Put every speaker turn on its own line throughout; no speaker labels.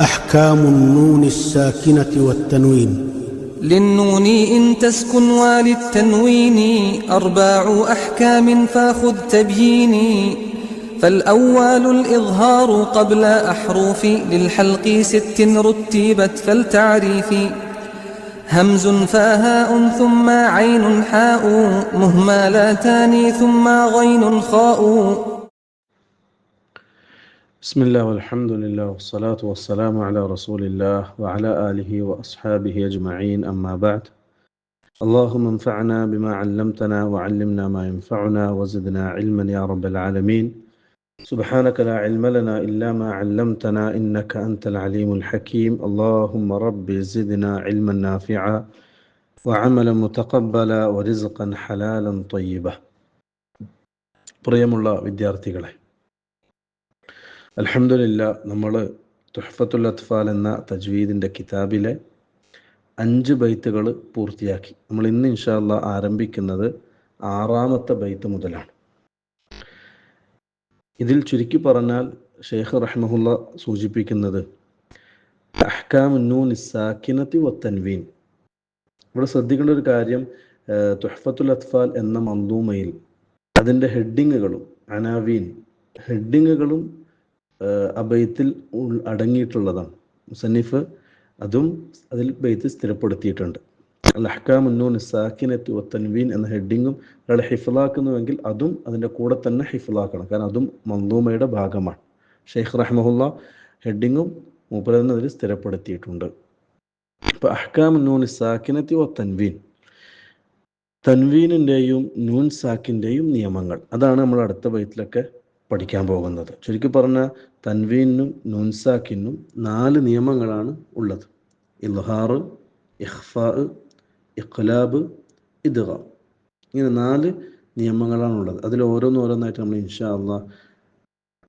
أحكام النون الساكنة والتنوين.
للنون إن تسكن وللتنوين أربع أحكام فخذ تبييني فالأول الإظهار قبل أحرف للحلق ست رتبت فالتعريف. همز فهاء ثم عين حاء مهملتان ثم غين خاء.
بسم الله والحمد لله والصلاة والسلام على رسول الله وعلى آله وأصحابه أجمعين أما بعد اللهم انفعنا بما علمتنا وعلمنا ما ينفعنا وزدنا علما يا رب العالمين سبحانك لا علم لنا إلا ما علمتنا إنك أنت العليم الحكيم اللهم رب زدنا علما نافعا وعملا متقبلا ورزقا حلالا طيبا പ്രിയമുള്ള വിദ്യാർത്ഥികളെ അൽഹംദുലില്ല നമ്മൾ തുഹഫത്തുൽ അത്ഫാൽ എന്ന തജ്വീദിന്റെ കിതാബിലെ അഞ്ച് ബൈത്തുകൾ പൂർത്തിയാക്കി. നമ്മൾ ഇന്ന് ഇൻഷാല്ല ആരംഭിക്കുന്നത് ആറാമത്തെ ബൈത്ത് മുതലാണ്. ഇതിൽ ചുരുക്കി പറഞ്ഞാൽ ഷെയ്ഖ് റഹ്മുല്ല സൂചിപ്പിക്കുന്നത് അഹ്കാമുന്നൂൻ സാക്കിനത്തി വത്തൻവീൻ ഇവിടെ ശ്രദ്ധിക്കേണ്ട ഒരു കാര്യം തുഹഫത്തുൽ അത്ഫാൽ എന്ന മന്ദൂമയിൽ അതിന്റെ ഹെഡിങ്ങുകളും അനാവീൻ ഹെഡിങ്ങുകളും അബൈത്തിൽ അടങ്ങിയിട്ടുള്ളതാണ്. മുസന്നിഫ് അതും അതിൽ ബൈത്ത് സ്ഥിരപ്പെടുത്തിയിട്ടുണ്ട്. അൽ അഹ്കാമുന്നൂൻ സാക്കിനത്ത് വത്തൻവീൻ എന്ന ഹെഡിങ്ങും ഒരാൾ ഹിഫ്ലാക്കുന്നുവെങ്കിൽ അതും അതിന്റെ കൂടെ തന്നെ ഹിഫ്ലാക്കണം. കാരണം അതും മന്ദൂമയുടെ ഭാഗമാണ്. ഷെയ്ഖ് റഹ്മുല്ല ഹെഡിങ്ങും മൂപ്പരതന്നെ അതിൽ സ്ഥിരപ്പെടുത്തിയിട്ടുണ്ട്. അപ്പോൾ അഹ്കാമുന്നൂൻ സാക്കിനത്തി വത്തൻവീൻ തൻവീനിന്റെയും നൂൻ സാക്കിന്റെയും നിയമങ്ങൾ. അതാണ് നമ്മൾ അടുത്ത ബൈത്തിലൊക്കെ പഠിക്കാൻ പോകുന്നത്. ചുരുക്കി പറഞ്ഞാൽ തൻവീനും നൂൻസാക്കിനും നാല് നിയമങ്ങളാണ് ഉള്ളത്. ഇൽഹാർ ഇഹ്ഫാ ഇഖ്ലാബ് ഇദ്ഗ. ഇങ്ങനെ നാല് നിയമങ്ങളാണ് ഉള്ളത്. അതിൽ ഓരോന്നോരോന്നായിട്ട് നമ്മൾ ഇൻഷാ അള്ളാ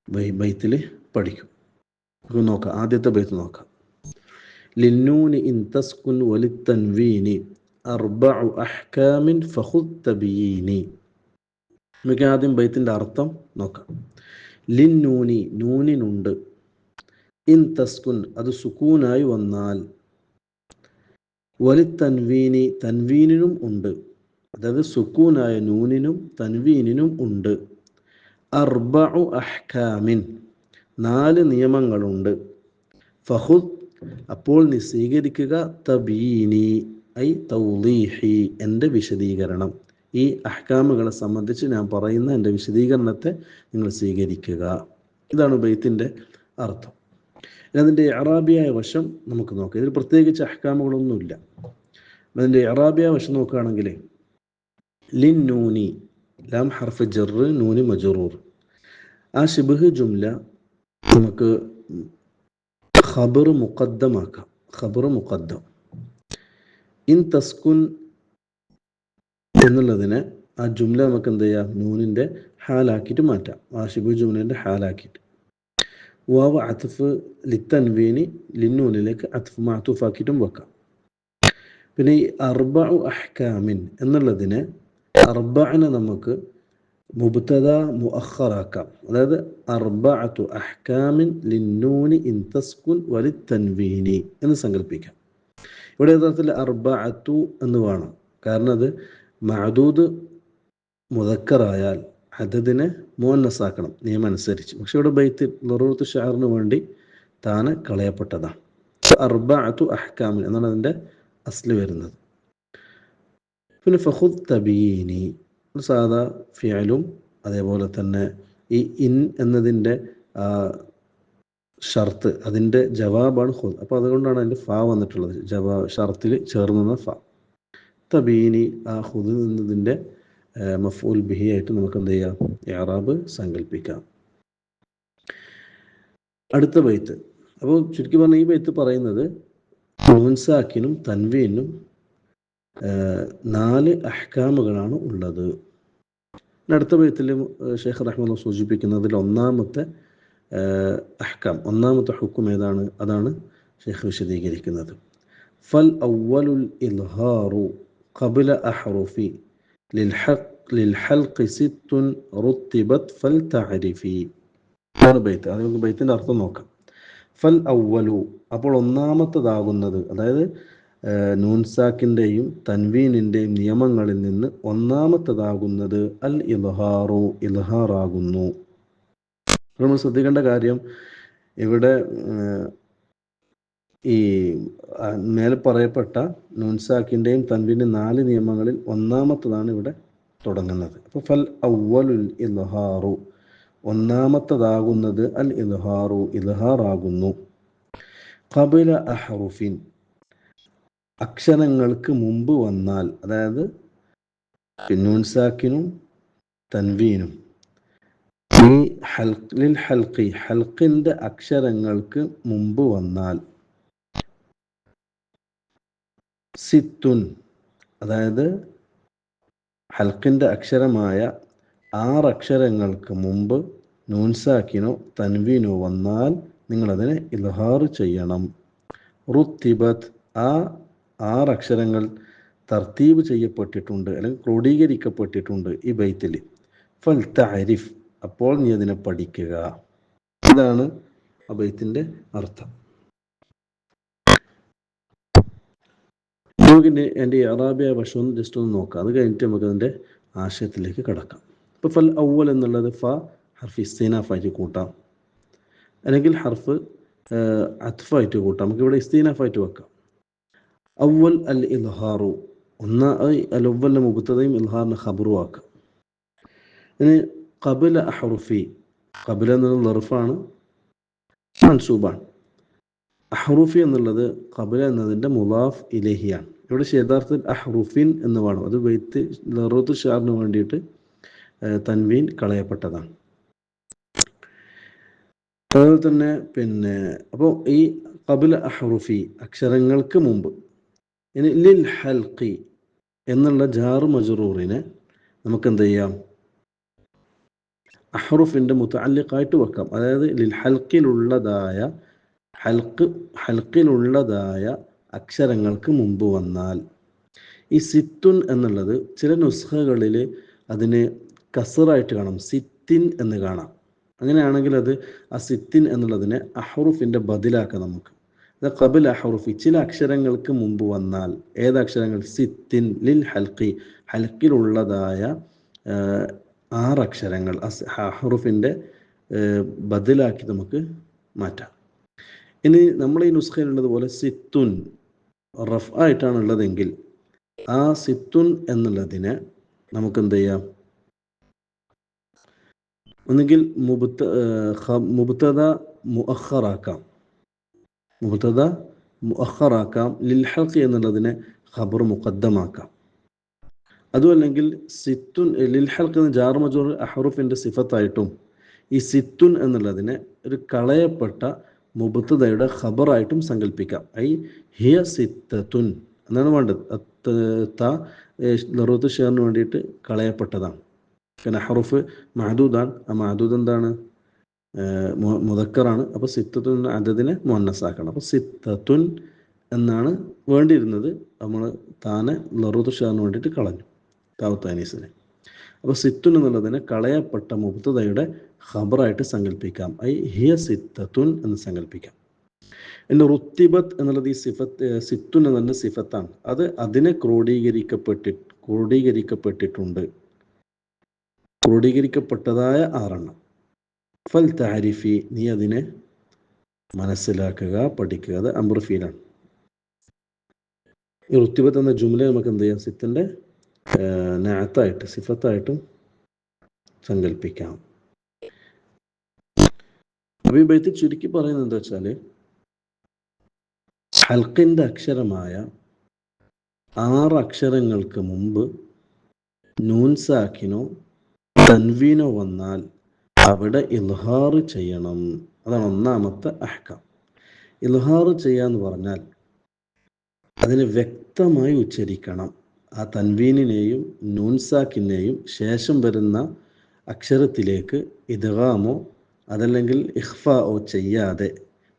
ബൈ ബൈത്തിൽ പഠിക്കും. നമുക്ക് നോക്കാം. ആദ്യത്തെ ബൈത്ത് നോക്കാം. ലിന്നൂനി ഇൻ തസ്കുൻ വലിത്തൻവീനി അർബഉ അഹ്കാമിൻ ഫഖുദ് തബീനി. നമുക്ക് ആദ്യം ബൈത്തിന്റെ അർത്ഥം നോക്കാം. ലിൻ നൂനി നൂനിനുണ്ട്. ഇൻ തസ്കുൻ അത് സുക്കൂനായി വന്നാൽ. വലി തൻവീനി തൻവീനിനും ഉണ്ട്. അതായത് സുക്കൂനായ നൂനിനും തൻവീനിനും ഉണ്ട്. അർബഉ അഹ്കാമിൻ നാല് നിയമങ്ങളുണ്ട്. ഫഹുദ് അപ്പോൾ നീ സ്വീകരിക്കുക തബീനി ഐ തൗലീഹി എന്റെ വിശദീകരണം. ഈ അഹ്കാമുകളെ സംബന്ധിച്ച് ഞാൻ പറയുന്ന എന്റെ വിശദീകരണത്തെ നിങ്ങൾ സ്വീകരിക്കുക. ഇതാണ് ബൈത്തിന്റെ അർത്ഥം. അതിന്റെ അറാബിയായ വശം നമുക്ക് നോക്കാം. ഇതിൽ പ്രത്യേകിച്ച് അഹ്കാമുകളൊന്നുമില്ല. അതിന്റെ അറാബിയായ വശം നോക്കുകയാണെങ്കിൽ ലിൻ നൂനി ലാം ഹർഫ് ജർ നൂനി മജറൂർ. ആ ഷിബഹ് ജുംല നമുക്ക് ഖബർ മുഖദ്ദമാക്കാം. ഖബർ മുഖദ്ദം. ഇൻ തസ്കുൻ എന്നുള്ളതിനെ ആ ജുംല നമുക്ക് എന്ത് ചെയ്യാം? നൂനിന്റെ ഹാലാക്കിയിട്ട് മാറ്റാം. വാഷിബു ഷിബു ജുംലിന്റെ ഹാലാക്കിയിട്ട്. വാവ് അത്ഫ് ലിത്തൻവീനി ലിന്നൂനിലേക്ക് അത്ഫ് മാത്തൂഫാക്കിയിട്ടും വെക്കാം. പിന്നെ ഈ അർബ അഹ്കാമിൻ എന്നുള്ളതിനെ അർബനെ നമുക്ക് മുബ്തദ മുഅഖറാക്കാം. അതായത് അർബഅത്തു അഹ്കാമിൻ ലിന്നൂനി ഇൻ തസ്കുൻ വലി തൻവീനി എന്ന് സങ്കല്പിക്കാം. ഇവിടെ യഥാർത്ഥത്തിൽ അർബഅത്തു എന്ന് വേണം. കാരണം അത് മഅദൂദ് മുതക്കറായാൽ മോന്നസാക്കണം നിയമം അനുസരിച്ച് പക്ഷെ ഇവിടെ ബൈത്തിൽ ലറൂത്ത് ഷാറിന് വേണ്ടി താന് കളയപ്പെട്ടതാണ്. അർബഅത്തു അഹ്കാമിൻ എന്നാണ് അതിന്റെ അസ്ലി വരുന്നത്. പിന്നെ ഫഹുദ് തബീനി സാധാ ഫിയലും അതേപോലെ തന്നെ ഈ ഇൻ എന്നതിന്റെ ഷർത്ത് അതിന്റെ ജവാബാണ് ഹുദ് അപ്പോൾ അതുകൊണ്ടാണ് അതിന്റെ ഫ വന്നിട്ടുള്ളത്. ജവാ ഷർത്തിൽ ചേർന്ന ഫ. തബീനി ആ ഹുദ് എന്നതിന്റെ മഫൂൽ ബിഹി ആയിട്ട് നമുക്ക് എന്ത് ചെയ്യാം? ഏറാബ് സങ്കല്പിക്കാം അടുത്ത ബൈത്ത്. അപ്പോൾ ചുരുക്കി പറഞ്ഞ ഈ ബൈത്ത് പറയുന്നത് മുൻസാക്കിനും തൻവീനും നാല് അഹ്കാമുകളാണ് ഉള്ളത്. അടുത്ത ബൈത്തിൽ ഷെയ്ഖ് റഹ്മാൻ സൂചിപ്പിക്കുന്നതിൽ ഒന്നാമത്തെ അഹ്കാം ഒന്നാമത്തെ ഹുക്കും ഏതാണ്? അതാണ് ഷെയ്ഖ് വിശദീകരിക്കുന്നത്. ഫൽ ഔവലുൽ ഇൽഹാറു قبل أحرف للحق للحلق ست رتبت فلتعرفي ആണ് ബൈത്ത് അത് നമുക്ക് ബൈത്തിൻ്റെ അർത്ഥം നോക്കാം ഫൽ ഔവലു അപ്പോൾ ഒന്നാമത്തതാകുന്നത് അതായത് നൂൻസാക്കിൻ്റെയും തൻവീനിൻ്റെയും നിയമങ്ങളിൽ നിന്ന് ഒന്നാമത്തതാകുന്നത് അൽ ഇൽഹാറു ഇൽഹാറാകുന്നു നമ്മൾ ശ്രദ്ധിക്കേണ്ട കാര്യം ഇവിടെ ഈ മേലെ പറയപ്പെട്ട നുൻസാക്കിന്റെയും തൻവീന്റെ നാല് നിയമങ്ങളിൽ ഒന്നാമത്തതാണ് ഇവിടെ തുടങ്ങുന്നത്. അപ്പോൾ ഫൽ ഔവലുൽ ഇൽഹാറു. ഒന്നാമത്തതാകുന്നത് അൽ ഇൽഹാറു. ഇൽഹാറാകുന്നു. കബില അഹറുഫിൻ. അക്ഷരങ്ങൾക്ക് മുമ്പ് വന്നാൽ അതായത് നൂൻസാക്കിനും തൻവീനും. ഈ ഹൽക്കിൽ ഹൽക്കി ഹൽക്കിന്റെ അക്ഷരങ്ങൾക്ക് മുമ്പ് വന്നാൽ സിത്തുൻ അതായത് ഹൽക്കിന്റെ അക്ഷരമായ ആറ് അക്ഷരങ്ങൾക്ക് മുമ്പ് നൂൻസാക്കിനോ തൻവീനോ വന്നാൽ നിങ്ങളതിനെ ഇൽഹാർ ചെയ്യണം. റുത്തിബത്ത് ആ ആറ് അക്ഷരങ്ങൾ തർത്തീബ് ചെയ്യപ്പെട്ടിട്ടുണ്ട് അല്ലെങ്കിൽ ക്രോഡീകരിക്കപ്പെട്ടിട്ടുണ്ട് ഈ ബൈത്തിൽ. ഫൽ താരിഫ് അപ്പോൾ നീ അതിനെ പഠിക്കുക. ഇതാണ് ആ ബൈത്തിന്റെ അർത്ഥം. നമുക്കിന്റെ എന്റെ അറാബിയ ഭക്ഷണം ജസ്റ്റ് ഒന്ന് നോക്കാം. അത് കഴിഞ്ഞിട്ട് നമുക്ക് അതിന്റെ ആശയത്തിലേക്ക് കടക്കാം. ഇപ്പോൾ ഫൽ ഔവൽ എന്നുള്ളത് ഫ ഹർഫ് ഇസ്തീനാഫായിട്ട് കൂട്ടാം. അല്ലെങ്കിൽ ഹർഫ് അത്ഫായിട്ട് കൂട്ടാം. നമുക്കിവിടെ ഇസ്തീനാഫായിട്ട് വെക്കാം. ഔവൽ അൽ ഇൽഹാറു. ഒന്നാ അൽ ഒവ്വലിന്റെ മുബത്തതയും ഇൽഹാറിന്റെ ഖബറും ആക്കാം. ഇനി കബില അഹ്റുഫി. കബില എന്നുള്ള ലർഫാണ്. മൻസൂബാണ്. അഹ്റൂഫി എന്നുള്ളത് കബില എന്നതിന്റെ മുലാഫ് ഇലഹിയാണ്. ഇവിടെ യഥാർത്ഥത്തിൽ അഹ്റുഫിൻ എന്ന് വേണം. അത് വെയ്ത്ത് ലറോത്ത് ഷാറിന് വേണ്ടിയിട്ട് തൻവീൻ കളയപ്പെട്ടതാണ്. അതുപോലെ തന്നെ പിന്നെ അപ്പോൾ ഈ കബുൽ അഹ്റുഫി അക്ഷരങ്ങൾക്ക് മുമ്പ് ഇനി ലിൽ ഹൽക്കി എന്നുള്ള ജാറ് മജറൂറിനെ നമുക്ക് എന്ത് ചെയ്യാം? അഹ്റുഫിന്റെ മുത്തല്ലിഖായിട്ട് വെക്കാം. അതായത് ലിൽ ഹൽക്കിലുള്ളതായ ഹൽക്ക് ഹൽക്കിലുള്ളതായ അക്ഷരങ്ങൾക്ക് മുമ്പ് വന്നാൽ. ഈ സിത്തുൻ എന്നുള്ളത് ചില നുസ്ഖകളിൽ അതിന് കസറായിട്ട് കാണാം. സിത്തിൻ എന്ന് കാണാം. അങ്ങനെയാണെങ്കിൽ അത് ആ സിത്തിൻ എന്നുള്ളതിനെ അഹ്റുഫിന്റെ ബദിലാക്കാം നമുക്ക്. കബിൽ അഹ്റുഫി. ചില അക്ഷരങ്ങൾക്ക് മുമ്പ് വന്നാൽ ഏതക്ഷരങ്ങൾ സിത്തിൻ ലിൽ ഹൽക്കി ഹൽക്കിലുള്ളതായ ആറ് അക്ഷരങ്ങൾ അഹ്റുഫിന്റെ ബദിലാക്കി നമുക്ക് മാറ്റാം. ഇനി നമ്മൾ ഈ നുസ്ഖയിലുള്ളത് പോലെ സിത്തുൻ റഫ് ആയിട്ടാണ് ഉള്ളതെങ്കിൽ ആ സിത്തുൻ എന്നുള്ളതിനെ നമുക്ക് എന്ത് ചെയ്യാം ഒന്നുകിൽ മുബത്ത മുബത്തത മുഅഹറാക്കാം മുബത്തത മുഅഹറാക്കാം ലിൽ ഹൽഖി എന്നുള്ളതിനെ ഖബർ മുഖദ്ദമാക്കാം. അതുമല്ലെങ്കിൽ സിത്തുൻ ലിൽ ഹൽഖ് എന്ന ജാർ മജൂർ അഹറുഫിന്റെ സിഫത്തായിട്ടും ഈ സിത്തുൻ എന്നുള്ളതിനെ ഒരു കളയപ്പെട്ട മുബത്തതയുടെ ഖബറായിട്ടും സങ്കല്പിക്കാം ഐ ഹിയ സിത്തത്തുൻ. എന്നാണ് വേണ്ടത്. ത ഷെയറിന് വേണ്ടിയിട്ട് കളയപ്പെട്ടതാണ്. പിന്നെ ഹറുഫ് മഹദൂദാണ് ആ മഹദൂദ് എന്താണ്? മുതക്കറാണ് അപ്പോൾ സിത്തത്തുൻ അതതിനെ മുന്നസാക്കണം അപ്പോൾ സിത്തത്തുൻ എന്നാണ് വേണ്ടിയിരുന്നത്. നമ്മൾ താനെ ലറൂത്ത് ഷെയറിന് വേണ്ടിയിട്ട് കളഞ്ഞു. താവത്താനീസിനെ അപ്പോൾ സിത്തുൻ എന്നുള്ളതിനെ കളയപ്പെട്ട മുബ്തതയുടെ ഖബറായിട്ട് സങ്കല്പിക്കാം ഐ ഹിയ സിത്തത്തുൻ എന്ന് സങ്കല്പിക്കാം ഇന്ന് റുത്തിബത്ത് എന്നുള്ളത് ഈ സിഫത്ത് സിത്തുൻ എന്നതിന്റെ സിഫത്താണ്. അത് അതിനെ ക്രോഡീകരിക്കപ്പെട്ടി ക്രോഡീകരിക്കപ്പെട്ടിട്ടുണ്ട്. ക്രോഡീകരിക്കപ്പെട്ടതായ ആറെണ്ണം. ഫൽ താരിഫി നീ അതിനെ മനസ്സിലാക്കുക പഠിക്കുക. അത് അമ്രഫീലാണ്. ഈ റുത്തിബത്ത് എന്ന ജുംല നമുക്ക് എന്ത് ചെയ്യാം? സിത്തിന്റെ നാത്തായിട്ട് സിഫത്തായിട്ടും സങ്കല്പിക്കാം ബൈത്തിൽ ചുരുക്കി പറയുന്നത് എന്താ വെച്ചാൽ ഹൽക്കിന്റെ അക്ഷരമായ ആറ് അക്ഷരങ്ങൾക്ക് മുമ്പ് നൂൻസാക്കിനോ തൻവീനോ വന്നാൽ അവിടെ ഇൽഹാർ ചെയ്യണം. അതാണ് ഒന്നാമത്തെ അഹ്കം. ഇൽഹാർ ചെയ്യാന്ന് പറഞ്ഞാൽ അതിന് വ്യക്തമായി ഉച്ചരിക്കണം. ആ തൻവീനിനെയും നൂൻസാക്കിനെയും ശേഷം വരുന്ന അക്ഷരത്തിലേക്ക് ഇദ്ഗാമോ അതല്ലെങ്കിൽ ഇഹ്ഫാഓ ചെയ്യാതെ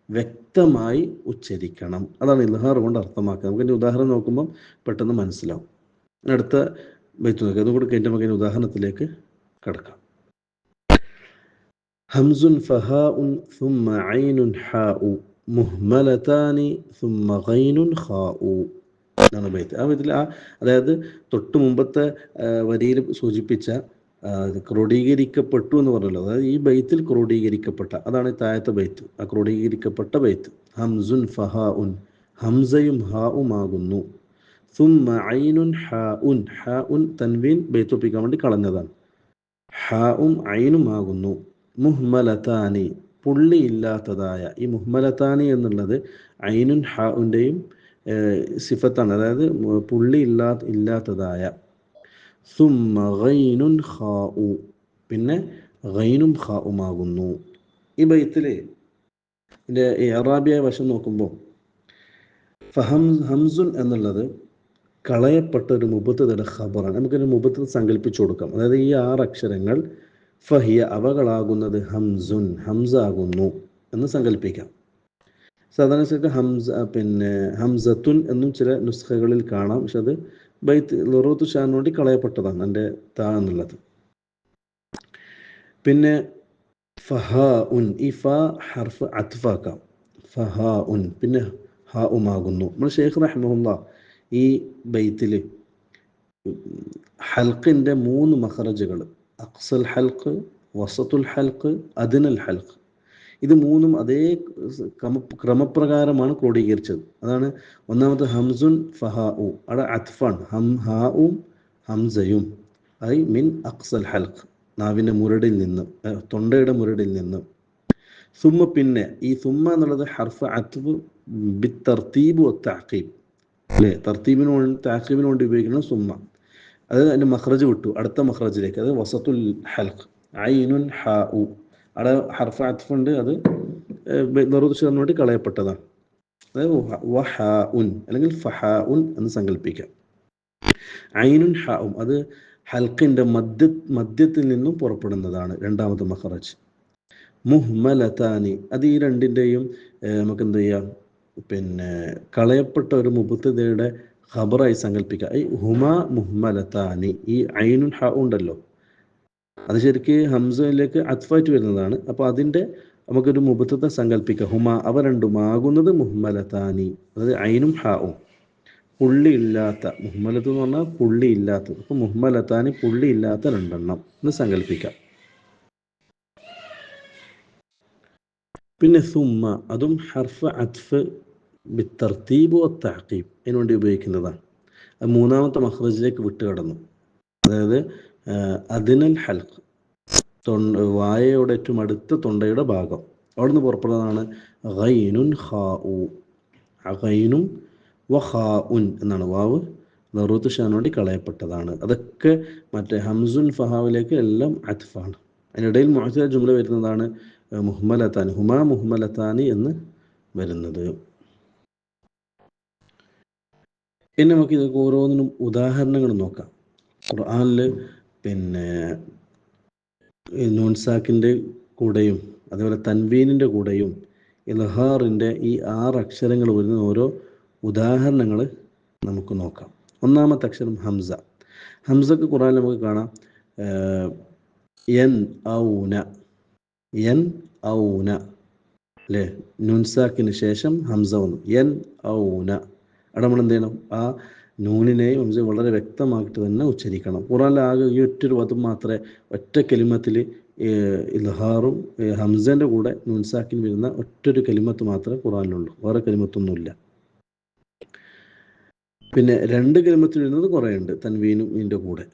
വ്യക്തമായി ഉച്ചരിക്കണം. അതാണ് ഇൽഹാർ കൊണ്ട് അർത്ഥമാക്കുക നമുക്ക് ഉദാഹരണം നോക്കുമ്പം പെട്ടെന്ന് മനസ്സിലാവും. അടുത്ത ബൈത്ത് നോക്കുക. അതും കൂടെ കഴിഞ്ഞ നമുക്ക് ഉദാഹരണത്തിലേക്ക് കടക്കാം. ഹംസുൻ ഫഹാ ഉൻ ഹാ ഉ മുഹ്മലതാനി സുമ്മ ഖൈനുൻ ഹാ ഉ എന്നാണ് ബൈത്ത് ആ വിധത്തിൽ ആ അതായത് തൊട്ട് മുമ്പത്തെ വരിയിൽ സൂചിപ്പിച്ച ക്രോഡീകരിക്കപ്പെട്ടു എന്ന് പറഞ്ഞല്ലോ. അതായത് ഈ ബൈത്തിൽ ക്രോഡീകരിക്കപ്പെട്ട അതാണ് താഴത്തെ ബൈത്ത്. ആ ക്രോഡീകരിക്കപ്പെട്ട ബൈത്ത്. ഹംസുൻ ഫഹ ഉൻ ഹംസയും ഹാ ഹാ ഉൻ തൻവീൻ ബൈത്തൊപ്പിക്കാൻ വേണ്ടി കളഞ്ഞതാണ്. ഹാഉം ഐനും ആകുന്നു. മുഹ്മലതാനി പുള്ളിയില്ലാത്തതായ. ഈ മുഹ്മലതാനി എന്നുള്ളത് ഐനുൻ ഹാഉന്റെയും സിഫത്താണ്. അതായത് പുള്ളി ഇല്ലാ ഇല്ലാത്തതായ. സുമ്മ ഗൈനുൻ പിന്നെ ഗൈനും ഖാഉമാകുന്നു. ഈ ബൈത്തിലെ ഇതിന്റെ അറാബിയായ വശം നോക്കുമ്പോൾ ഫഹം ഹംസുൻ എന്നുള്ളത് കളയപ്പെട്ട ഒരു മുബത്തതയുടെ ഖബറാണ്. നമുക്കൊരു മുബത്ത് സങ്കല്പിച്ചു കൊടുക്കാം. അതായത് ഈ ആറ് അക്ഷരങ്ങൾ ഫഹിയ അവകളാകുന്നത് ഹംസുൻ ഹംസാകുന്നു എന്ന് സങ്കല്പിക്കാം. സാധാരണ ഹംസ പിന്നെ ഹംസത്തുൻ എന്നും ചില നുസ്ഖകളിൽ കാണാം. പക്ഷെ അത് ബൈത്ത് ലൊറൂത്ത് ഷാൻ വേണ്ടി കളയപ്പെട്ടതാണ് എന്റെ താ എന്നുള്ളത്. പിന്നെ ഫഹ ഉൻ ഈ ഫ ഹർഫ് അത്ഫാക്കാം. ഫഹ ഉൻ പിന്നെ ഹ ഉമാകുന്നു നമ്മൾ ഷെയ്ഖ് റഹ്മുല്ല ഈ ബൈത്തിൽ ഹൽക്കിന്റെ മൂന്ന് മഹറജുകൾ അക്സൽ ഹൽക്ക് വസത്തുൽ ഹൽക്ക് അദിനൽ ഹൽക്ക് ഇത് മൂന്നും അതേ ക്രമ ക്രമപ്രകാരമാണ് ക്രോഡീകരിച്ചത്. അതാണ് ഒന്നാമത്തെ ഹംസുൻ ഫഹാഉ. അവിടെ അത്ഫാൻ ഹം ഹാഉം ഹംസയും. ഐ മിൻ അക്സൽ ഹൽഖ്. നാവിന്റെ മുരടിൽ നിന്ന് തൊണ്ടയുടെ മുരടിൽ നിന്ന്. സുമ്മ പിന്നെ ഈ സുമ്മ എന്നുള്ളത് ഹർഫ് അത്വ് ബി തർത്തീബ് താക്കീബ് അല്ലേ? തർത്തീബിന് വേണ്ടി താക്കീബിന് വേണ്ടി ഉപയോഗിക്കുന്ന സുമ്മ. അത് അതിന്റെ മഹ്റജ് വിട്ടു. അടുത്ത മഹ്റജിലേക്ക് അത് വസത്തുൽ ഹൽഖ്. ഐനുൻ ഹാ ഉ അവിടെ ഹർഫ് അത്ഫുണ്ട് അത് വേണ്ടി കളയപ്പെട്ടതാണ്. അതായത് വഹ അല്ലെങ്കിൽ ഫഹ ഉൻ എന്ന് സങ്കല്പിക്കാം. ഐനുൻ ഹാഉം അത് ഹൽക്കിന്റെ മധ്യ മധ്യത്തിൽ നിന്നും പുറപ്പെടുന്നതാണ് രണ്ടാമത്തെ മഹറജ് മുഹ്മലതാനി അത് ഈ രണ്ടിന്റെയും നമുക്ക് എന്ത് ചെയ്യാം? പിന്നെ കളയപ്പെട്ട ഒരു മുബത്തതയുടെ ഖബറായി സങ്കല്പിക്കുക ഈ ഹുമ മുഹ്മലതാനി ഈ ഐനുൻ ഹ ഉണ്ടല്ലോ. അത് ശരിക്ക് ഹംസയിലേക്ക് അത്ഫായിട്ട് വരുന്നതാണ്. അപ്പോൾ അതിന്റെ നമുക്കൊരു മുബത്തത സങ്കല്പിക്കാം ഹുമ അവ രണ്ടുമാകുന്നത് മുഹമ്മലത്താനി അതായത് ഐനും ഹാവും. പുള്ളി ഇല്ലാത്ത മുഹമ്മലത്ത് എന്ന് പറഞ്ഞാൽ പുള്ളി ഇല്ലാത്തത് അപ്പോൾ മുഹമ്മലത്താനി പുള്ളി ഇല്ലാത്ത രണ്ടെണ്ണം എന്ന് സങ്കല്പിക്കാം പിന്നെ സുമ്മ അതും ഹർഫ് അത്ഫ് ബിത്തർത്തീബ് താക്കീബ് അതിന് വേണ്ടി ഉപയോഗിക്കുന്നതാണ്. മൂന്നാമത്തെ മഹ്റജിലേക്ക് വിട്ടുകടന്നു. അതായത് അതിനൽ ഹൽക്ക് തൊണ്ട വായയുടെ ഏറ്റവും അടുത്ത തൊണ്ടയുടെ ഭാഗം. അവിടെ നിന്ന് പുറപ്പെടുന്നതാണ് ഗൈനുൻ ഹാ ഉ ഖൈനും വ ഹാ ഉൻ എന്നാണ് വാവ്. നറൂത്ത് ഷാൻ വേണ്ടി കളയപ്പെട്ടതാണ്. അതൊക്കെ മറ്റേ ഹംസുൻ ഫഹാവിലേക്ക് എല്ലാം അത്ഫാണ്. അതിനിടയിൽ മുഹസില ജുംല വരുന്നതാണ് മുഹമ്മലത്താനി ഹുമാ മുഹമ്മലത്താനി എന്ന് വരുന്നത്. ഇനി നമുക്ക് ഇതൊക്കെ ഓരോന്നിനും ഉദാഹരണങ്ങൾ നോക്കാം. ഖുർആനിൽ പിന്നെ നോൺസാക്കിന്റെ കൂടെയും അതേപോലെ തൻവീനിന്റെ കൂടെയും ഇൽഹാറിന്റെ ഈ ആറ് അക്ഷരങ്ങൾ വരുന്ന ഓരോ ഉദാഹരണങ്ങൾ നമുക്ക് നോക്കാം. ഒന്നാമത്തെ അക്ഷരം ഹംസ. ഹംസക്ക് ഖുറാൻ നമുക്ക് കാണാം. എൻ ഔന. എൻ ഔന. അല്ലേ നുൻസാക്കിന് ശേഷം ഹംസ വന്നു. എൻ ഔന. അവിടെ നമ്മൾ എന്ത് ചെയ്യണം? ആ നൂനിനെയും ഹംസ വളരെ വ്യക്തമായിട്ട് തന്നെ ഉച്ചരിക്കണം. ഖുറാനിൽ ആകെ ഈ ഒറ്റൊരു പദം മാത്രമേ ഒറ്റ കലിമത്തിൽ ഇൽഹാറും ഹംസന്റെ കൂടെ നുൻസാക്കിന് വരുന്ന ഒറ്റൊരു കലിമത്ത് മാത്രമേ ഖുറാനിലുള്ളൂ വേറെ കലിമത്തൊന്നുമില്ല. പിന്നെ രണ്ട് കലിമത്തിൽ വരുന്നത് കുറേ ഉണ്ട് തൻവീനും ഇതിന്റെ കൂടെ.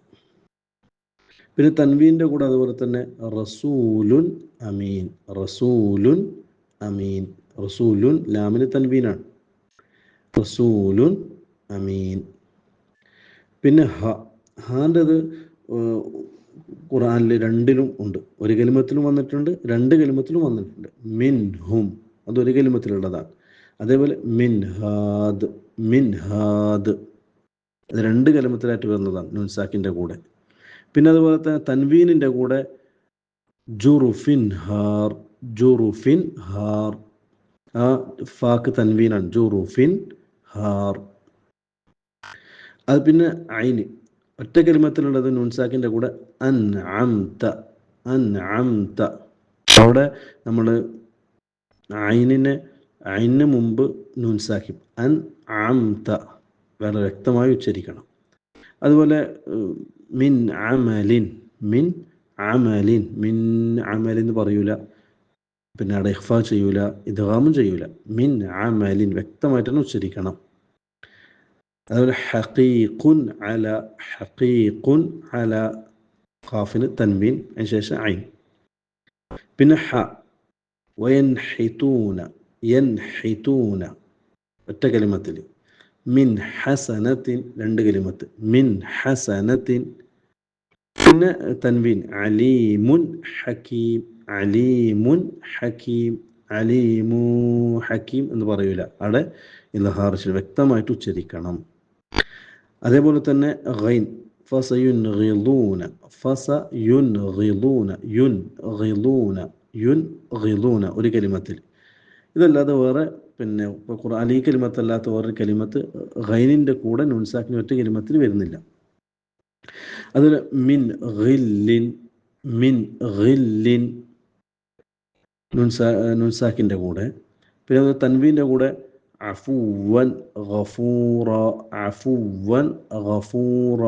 പിന്നെ തൻവീന്റെ കൂടെ അതുപോലെ തന്നെ റസൂലുൻ അമീൻ റസൂലുൻ അമീൻ റസൂലുൻ ലാമിന് തൻവീനാണ്. റസൂലുൻ അമീൻ. പിന്നെ ഹ ഹാന്റെത് ഖുറാനിൽ രണ്ടിലും ഉണ്ട്. ഒരു കലിമത്തിലും വന്നിട്ടുണ്ട് രണ്ട് കലിമത്തിലും വന്നിട്ടുണ്ട്. മിൻ ഹും അത് ഒരു കലിമത്തിലുള്ളതാണ്. അതേപോലെ മിൻ ഹാദ് മിൻ ഹാദ് ഇത് രണ്ട് കലിമത്തിലായിട്ട് വരുന്നതാണ് നുൻസാക്കിന്റെ കൂടെ. പിന്നെ അതുപോലെ തന്നെ തൻവീനിന്റെ കൂടെ ജുറുഫിൻ ഹാർ ജുറുഫിൻ ഹാർ. ആ ഫാക്ക് തൻവീനാണ് ജുറുഫിൻ ഹാർ. അത് പിന്നെ ഐന്. ഒറ്റ കലിമത്തിലുള്ളത് നുൻസാക്കിന്റെ കൂടെ അൻ അംത അൻ അംത അവിടെ നമ്മൾ ഐനിനെ അയിന് മുമ്പ് നുൻസാക്കി. അൻ അംത വളരെ വ്യക്തമായി ഉച്ചരിക്കണം. അതുപോലെ മിൻ അമലിൻ മിൻ അമലിൻ മിൻ അമലിൻ എന്ന് പറയൂല. പിന്നെ അവിടെ ഇഹ്ഫ ചെയ്യൂല ഇദ്ഗാമും ചെയ്യൂല. മിൻ അമലിൻ വ്യക്തമായിട്ട് തന്നെ ഉച്ചരിക്കണം. അതുപോലെ ഹക്കീഖുൻ അല ഹക്കീഖുൻ അല ഖാഫിന് തൻവീൻ അതിന് ശേഷം ഐൻ പിന്നെ ഹ വയൻഹിതൂന യൻഹിതൂന ഒറ്റ കലിമത്തിൽ മിൻ ഹസനത്തിൻ രണ്ട് കലിമത്ത് മിൻ ഹസനത്തിൻ പിന്നെ തൻവീൻ അലീമുൻ ഹക്കീം അലീമുൻ ഹക്കീം അലീമു ഹക്കീം എന്ന് പറയൂല അവിടെ ഇലഹാറിച്ചിൽ വ്യക്തമായിട്ട് ഉച്ചരിക്കണം. അതേപോലെ തന്നെ ഗൈൻ യുൻ ഫസയുൻഗിളൂന യുൻഗിളൂന യുൻഗിളൂന ഒരു കലിമത്തിൽ. ഇതല്ലാതെ വേറെ പിന്നെ ഇപ്പോൾ ഖുർആൻ ഈ കലിമത്തല്ലാത്ത വേറൊരു കലിമത്ത് ഗൈനിന്റെ കൂടെ നുൻസാക്കിന് ഒറ്റ കലിമത്തിൽ വരുന്നില്ല. അതിൽ മിൻ ഗില്ലിൻ മിൻ ഗില്ലിൻ നുൻസാ നുൻസാക്കിന്റെ കൂടെ. പിന്നെ അത് തൻവീന്റെ കൂടെ അഫുവൻ ഗഫൂറ അഫുവൻ ഗഫൂറ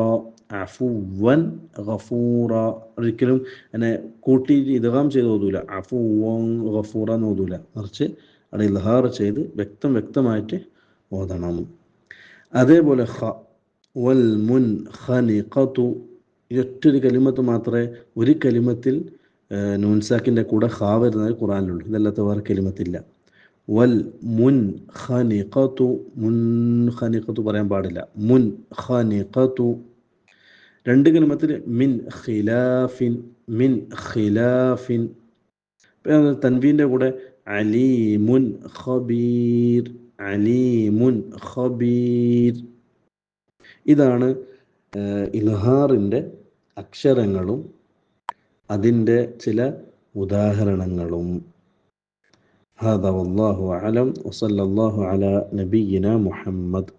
അഫുവൻ ഗഫൂറ ഒരിക്കലും എന്നെ കൂട്ടി ഇതകം ചെയ്ത് ഓതൂല. അഫുവൻ ഗഫൂറ എന്ന് ഓതൂല. മറിച്ച് അവിടെ ഇൽഹാർ ചെയ്ത് വ്യക്തം വ്യക്തമായിട്ട് ഓതണം. അതേപോലെ ഖ വൽ മുൻ ഖനിഖതു. ഈ ഒറ്റൊരു കലിമത്ത് മാത്രമേ ഒരു കലിമത്തിൽ നൂൻസാക്കിന്റെ കൂടെ ഖാ വരുന്നത് ഖുറാനിലുള്ളൂ ഇതല്ലാത്ത വേറെ കലിമത്തില്ല. വൽ മുൻ ഖനിഖതു മുൻ ഖനിഖതു പറയാൻ പാടില്ല. മുൻ ഖനിഖത്തു രണ്ട് കലിമത്തിൽ മിൻ ഖിലാഫിൻ മിൻ ഖിലാഫിൻ. തൻവീന്റെ കൂടെ അലീമുൻ ഖബീർ അലീമുൻ ഖബീർ. ഇതാണ് ഇൽഹാറിന്റെ അക്ഷരങ്ങളും അതിന്റെ ചില ഉദാഹരണങ്ങളും. هذا والله أعلم وصلى الله على نبينا محمد.